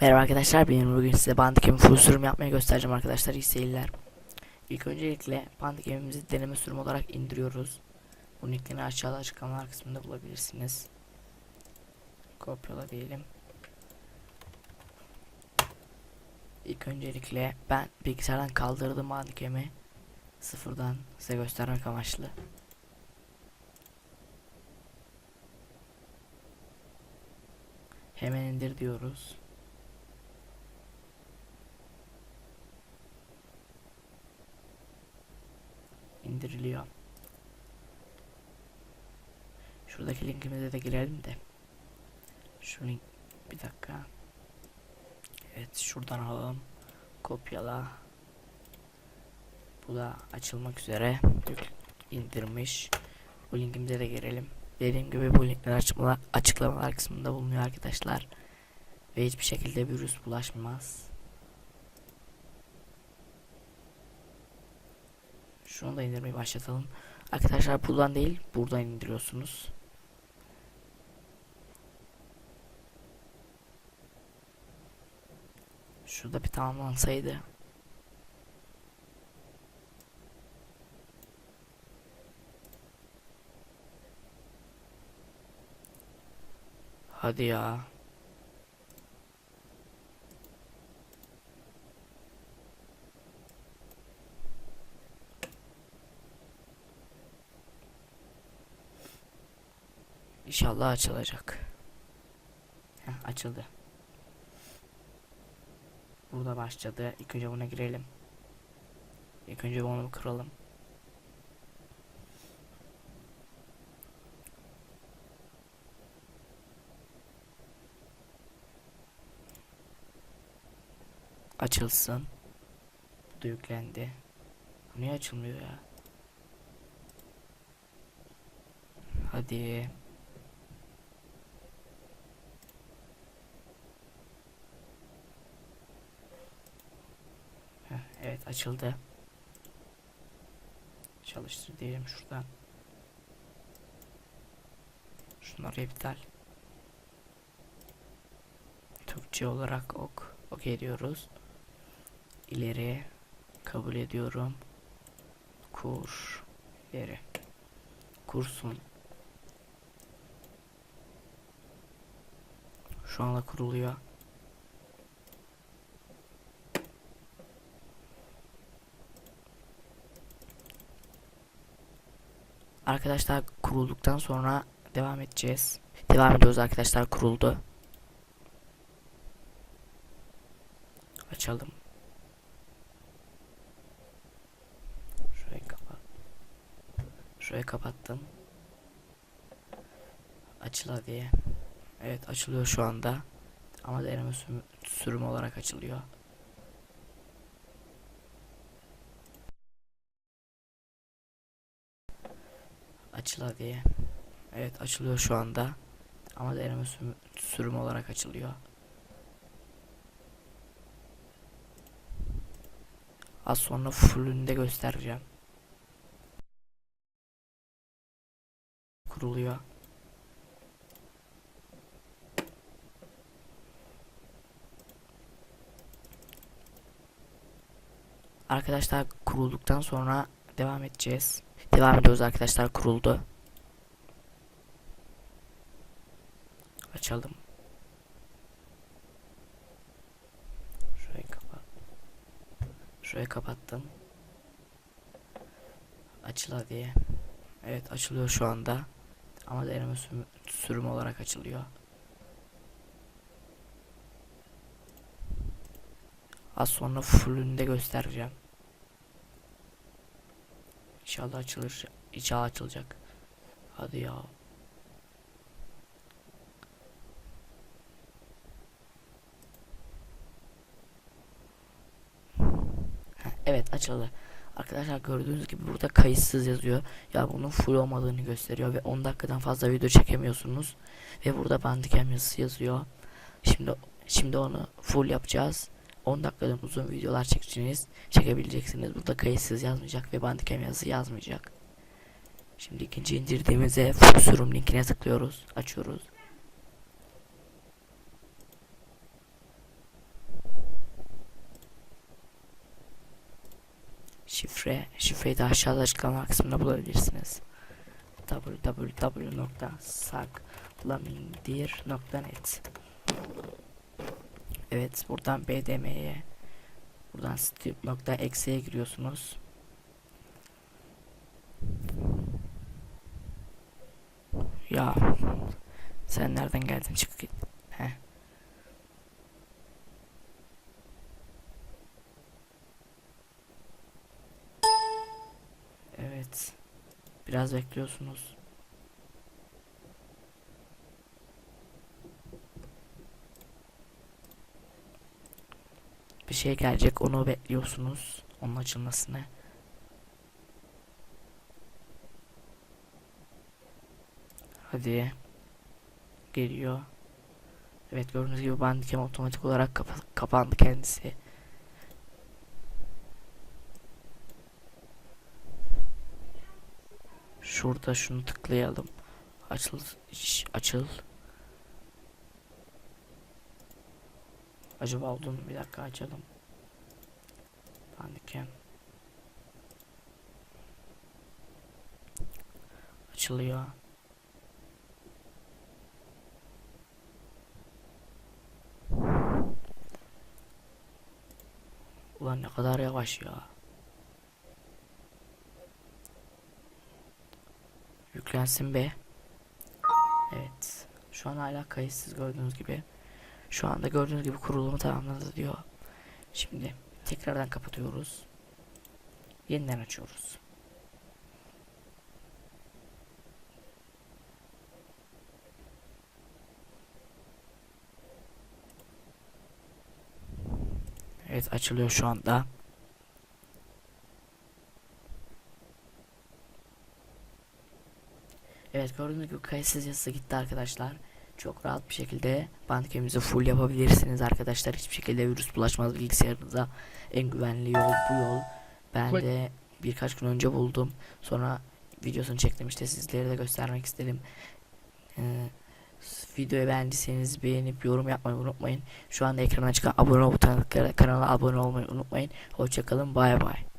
Merhaba arkadaşlar benim bugün size Bandicam'in full sürüm yapmayı göstereceğim arkadaşlar iyi seyirler. İlk öncelikle Bandicam'imizi deneme sürüm olarak indiriyoruz. Bu linkini aşağıda açıklamalar kısmında bulabilirsiniz. Kopyala diyelim. İlk öncelikle ben bilgisayardan kaldırdım Bandicam'i sıfırdan size göstermek amaçlı. Hemen indir diyoruz. İndiriliyor. Şuradaki linkimize de girelim de. Şu link bir dakika. Evet şuradan alalım. Kopyala. Bu da açılmak üzere. İndirmiş. Bu linkimize de girelim. Dediğim gibi bu linkler açıklamalar, açıklamalar kısmında bulunuyor arkadaşlar. Ve hiçbir şekilde virüs bulaşmaz. Şunu da indirmeyi başlatalım. Arkadaşlar buradan değil buradan indiriyorsunuz. Şurada bir tamamlansaydı. Hadi ya. İnşallah açılacak. Heh, açıldı. Burada başladı. İlk önce buna girelim. İlk önce bunu kıralım. Açılsın. Bu da yüklendi. Niye açılmıyor ya? Hadi. Heh, evet açıldı. Çalıştır diyelim şuradan. Şunları iptal. Türkçe olarak ok. Ok diyoruz. İleri kabul ediyorum. Kur ileri. Kursun. Şu anda kuruluyor. Arkadaşlar kurulduktan sonra devam edeceğiz. Devam ediyoruz arkadaşlar kuruldu. Açalım. Şurayı kapat. Şurayı kapattım. Açıla diye. Evet açılıyor şu anda. Ama deneme sürüm, olarak açılıyor. Açıla diye. Evet açılıyor şu anda. Ama deneme sürüm, sürüm olarak açılıyor. Az sonra fullünü de göstereceğim. Kuruluyor. Arkadaşlar kurulduktan sonra devam edeceğiz. Devam ediyoruz arkadaşlar kuruldu. Açalım. Şurayı kapat. Şurayı kapattım. Açıla diye. Evet açılıyor şu anda. Ama deneme sürüm, olarak açılıyor. Az sonra fullünü de göstereceğim. İnşallah açılır. İnşallah açılacak. Hadi ya. Evet açıldı. Arkadaşlar gördüğünüz gibi burada kayıtsız yazıyor. Ya bunun full olmadığını gösteriyor ve 10 dakikadan fazla video çekemiyorsunuz. Ve burada bandicam yazısı yazıyor. Şimdi şimdi onu full yapacağız. 10 dakikadan uzun videolar çekeceğiniz, çekebileceksiniz. Burada kayıtsız yazmayacak ve bandicam yazısı yazmayacak. Şimdi ikinci indirdiğimizde sürüm linkine tıklıyoruz, açıyoruz. Şifre, şifreyi de aşağıda açıklama kısmında bulabilirsiniz www.saklamindir.net Evet buradan BDM'ye buradan strip.exe'ye giriyorsunuz Ya sen nereden geldin çık git. Heh. Evet. Biraz bekliyorsunuz. Bir şey gelecek onu bekliyorsunuz. Onun açılmasını. Hadi. Geliyor. Evet gördüğünüz gibi Bandicam otomatik olarak kapa- kapandı kendisi. Şurada şunu tıklayalım. Açıl açıl. Acaba oldu mu? Bir dakika açalım. Bandicam. Açılıyor. Ulan ne kadar yavaş ya. Yüklensin be. Evet. Şu an hala kayıtsız gördüğünüz gibi. Şu anda gördüğünüz gibi kurulumu tamamladı diyor. Şimdi tekrardan kapatıyoruz. Yeniden açıyoruz. Evet açılıyor şu anda. Evet gördüğünüz gibi kayıtsız yazısı gitti arkadaşlar. Çok rahat bir şekilde bandikemizi full yapabilirsiniz arkadaşlar. Hiçbir şekilde virüs bulaşmaz bilgisayarınıza. En güvenli yol bu yol. Ben de birkaç gün önce buldum. Sonra videosunu çektim işte sizlere de göstermek istedim. Ee, videoyu beğendiyseniz beğenip yorum yapmayı unutmayın. Şu anda ekrana çıkan abone butonuna kanala abone olmayı unutmayın. Hoşçakalın bay bay.